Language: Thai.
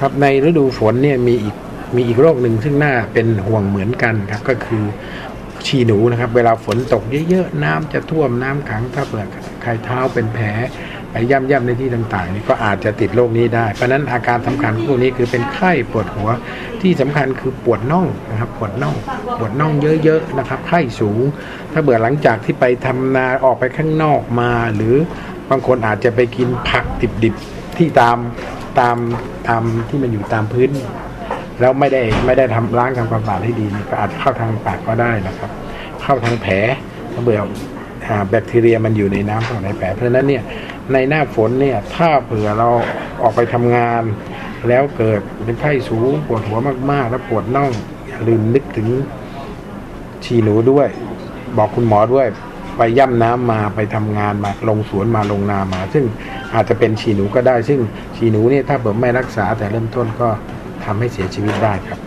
ครับในฤดูฝนเนี่ยมีอีกมีอีกโรคหนึ่งซึ่งน่าเป็นห่วงเหมือนกันครับก็คือฉี่หนูนะครับ เวลาฝนตกเยอะๆน้ำจะท่วมน้ำขังถ้าเผื่อใครเท้าเป็นแผลไปย่ำๆในที่ต่างๆนี่ก็อาจจะติดโรคนี้ได้ เพราะนั้นอาการสำคัญของพวกนี้คือเป็นไข้ปวดหัวที่สำคัญคือปวดน่องนะครับปวดน่องปวดน่องเยอะๆนะครับไข้สูง ถ้าเบื่อหลังจากที่ไปทำนาออกไปข้างนอกมา หรือบางคนอาจจะไปกินผักดิบๆที่ตาม ตามตามที่มันอยู่ตามพื้น แล้วไม่ได้ไม่ได้ทำล้างทำความสะอาดให้ดีก็อาจจะเข้าทางปากก็ได้นะครับ เข้าทางแผลถ้าเบื่ออ่าแบคทีเรียมันอยู่ในน้ำของในแผลเพราะฉะนั้นเนี่ยในหน้าฝนเนี่ยถ้าเผื่อเราออกไปทำงาน แล้วเกิดเป็นไข้สูงปวดหัวมากๆ แล้วปวดน่องอย่าลืมนึกถึงฉี่หนูด้วย บอกคุณหมอด้วย ไปย่ำน้ำมาไปทำงานมาลงสวนมาลงนามา ซึ่งอาจจะเป็นฉีหนูก็ได้ ซึ่งฉีหนูเนี่ยถ้าเผื่อไม่รักษาแต่เริ่มต้นก็ทำให้เสียชีวิตได้ครับ